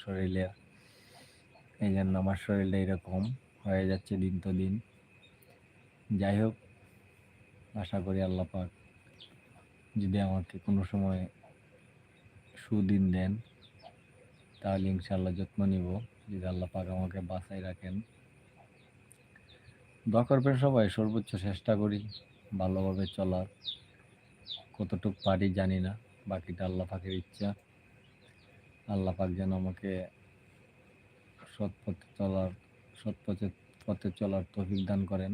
শরীরের এই জন্য আমার শরীরটা এরকম হয়ে যাচ্ছে দিন তো দিন। যাই হোক, আশা করি আল্লাহ পাক যদি আমাকে কোনো সময় সুদিন দেন, তাহলে ইনশাল্লাহ যত্ন নিব, যদি আল্লাহ পাক আমাকে বাঁচাই রাখেন। দোয়া করবেন সবাই, সর্বোচ্চ চেষ্টা করি ভালোভাবে চলার। কতটুক পারি জানি না, বাকিটা আল্লাহ পাকের ইচ্ছা। আল্লাহ পাক যেন আমাকে সৎ পথে চলার, সৎ পথে পথে চলার তৌফিক দান করেন।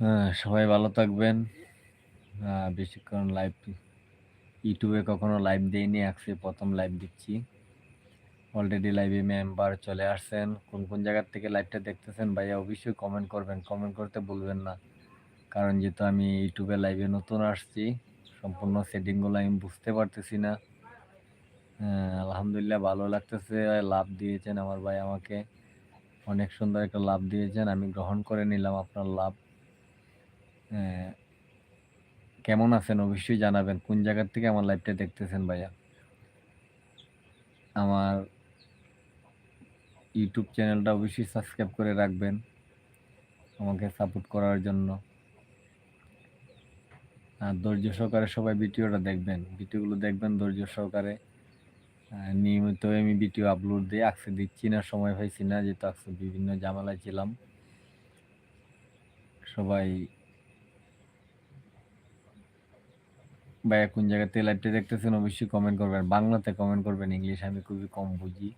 হ্যাঁ সবাই ভালো থাকবেন। বেশিক্ষণ লাইভ ইউটিউবে কখনো লাইভ দেইনি আজকে প্রথম লাইভ দিচ্ছি। অলরেডি লাইভে মেম্বার চলে আসছেন। কোন কোন জায়গার থেকে লাইভটা দেখতেছেন, ভাইয়া অবশ্যই কমেন্ট করবেন। কমেন্ট করতে ভুলবেন না। কারণ যেহেতু আমি ইউটিউবে লাইভে নতুন আসছি, সম্পূর্ণ সেটিংগুলো আমি বুঝতে পারতেছি না। আলহামদুলিল্লাহ ভালো লাগতেছে, লাভ দিয়েছেন আমার ভাই আমাকে। অনেক সুন্দর একটা লাভ দিয়েছেন, আমি গ্রহণ করে নিলাম আপনার লাভ। কেমন আছেন অবশ্যই জানাবেন, কোন জায়গার থেকে আমার লাইভটা দেখতেছেন ভাইয়া? আমার ইউটিউব চ্যানেলটা অবশ্যই সাবস্ক্রাইব করে রাখবেন, আমাকে সাপোর্ট করার জন্য। আর ধৈর্য সহকারে সবাই ভিডিওটা দেখবেন। ভিডিওগুলো দেখবেন ধৈর্য সহকারে। নিয়মিত আমি ভিডিও আপলোড দিয়ে আকসে দিচ্ছি না, সময় পাইছি না, যেহেতু আকসে বিভিন্ন ঝামেলায় ছিলাম। সবাই ভাইয়া কোন জায়গাতে লাইভটা দেখতেছেন অবশ্যই কমেন্ট করবেন। বাংলাতে কমেন্ট করবেন ইংলিশ আমি খুবই কম বুঝি।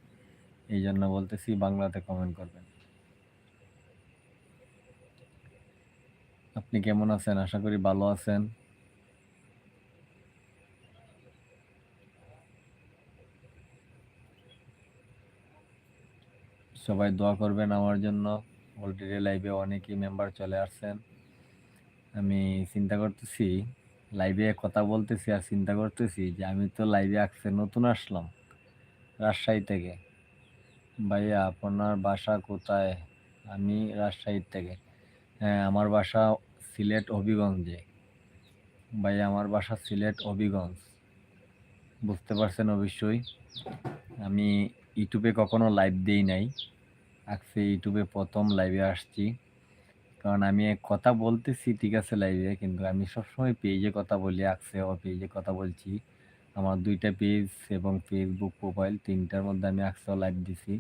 এই জন্য বলতেছি বাংলাতে কমেন্ট করবেন। আপনি কেমন আছেন? আশা করি ভালো আছেন। সবাই দোয়া করবেন আমার জন্য। অলরেডি লাইভে অনেকেই মেম্বার চলে আসছেন। আমি চিন্তা করতেছি লাইভে কথা বলতেছি আর চিন্তা করতেছি যে আমি তো লাইভে আসছে নতুন আসলাম রাজশাহী থেকে। ভাইয়া, আপনার বাসা কোথায়? আমি রাজশাহী থেকে। হ্যাঁ আমার বাসা সিলেট হবিগঞ্জে। ভাইয়া, আমার বাসা সিলেট হবিগঞ্জ। বুঝতে পারছেন অবশ্যই। আমি ইউটিউবে কখনো লাইভ দেই নাই। আজকে ইউটিউবে প্রথম লাইভে আসছি। কারণ আমি কথা বলতেছি, ঠিক আছে লাইভে কিন্তু আমি সবসময় পেজে কথা বলি আজকে ও পেজে কথা বলছি। আমার দুইটা পেজ এবং ফেসবুক প্রোফাইল তিনটার মধ্যে আমি আজকে লাইভ দিছি।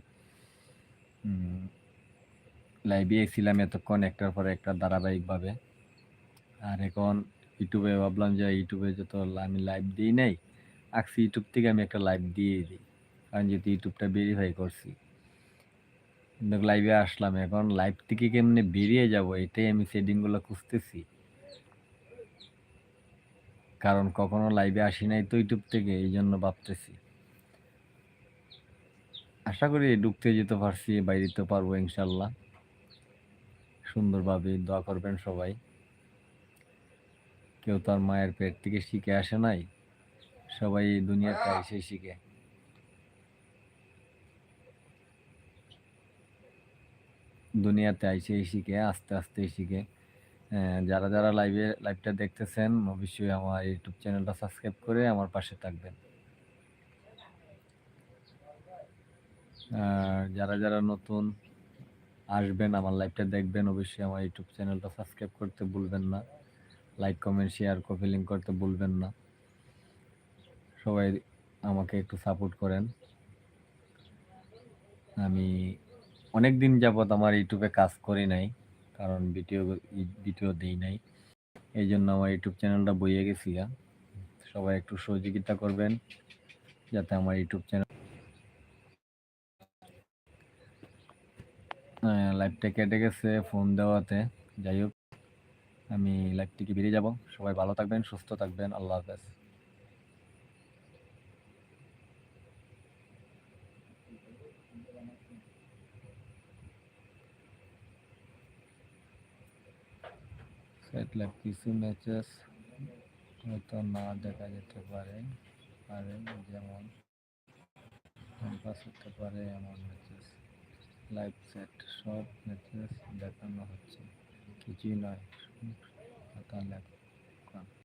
লাইভে এসেছিলাম এতক্ষণ, একটার পরে একটা ধারাবাহিকভাবে। আর এখন ইউটিউবে ভাবলাম যে ইউটিউবে যত আমি লাইভ দিই নাই আজকে ইউটিউব থেকে আমি একটা লাইভ দিয়ে দিই। কারণ যেহেতু ইউটিউবটা ভেরিফাই করছি। লাইভে আসলাম। এখন লাইভ থেকে কেমনে বেরিয়ে যাব, এটাই আমি সেটিংগুলো খুঁজতেছি। কারণ কখনো লাইভে আসি নাই তো ইউটিউব থেকে, এই জন্য ভাবতেছি। আশা করি ঢুকতে যেতে পারছি, বাইরে তো পারব ইনশাল্লাহ। সুন্দরভাবে দোয়া করবেন সবাই। কেউ তার মায়ের পেট থেকে শিখে আসে নাই। সবাই দুনিয়াতে এসে শিখে। দুনিয়াতে আইসে শিখে, আস্তে আস্তে শিখে। যারা যারা লাইভে লাইভটা দেখতেছেন, অবশ্যই আমার ইউটিউব চ্যানেলটা সাবস্ক্রাইব করে আমার পাশে থাকবেন। যারা যারা নতুন আসবেন, আমার লাইভটা দেখবেন, অবশ্যই আমার ইউটিউব চ্যানেলটা সাবস্ক্রাইব করতে ভুলবেন না। Like comment share copy link করতে ভুলবেন না। সবাই আমাকে একটু সাপোর্ট করেন। আমি অনেক দিন যাবৎ আমার ইউটিউবে কাজ করি নাই, কারণ ভিডিও ভিডিও দেই নাই। এই জন্য আমার ইউটিউব চ্যানেলটা বইয়ে গেছি গা। সবাই একটু সহযোগিতা করবেন, যাতে আমার ইউটিউব চ্যানেল লাইভটা কেটে গেছে ফোন দেওয়াতে। যাই হোক, আমি লাইভ থেকে বেরিয়ে যাব? সবাই ভালো থাকবেন, সুস্থ থাকবেন। আল্লাহ হাফেজ। সেটলাইভ কিছু ম্যাচেস হয়তো না দেখা যেতে পারে পারে যেমন ক্যাম্পাস হতে পারে এমন ম্যাচেস লাইভ সেট সব ম্যাচেস দেখানো হচ্ছে কিছুই নয় তাহলে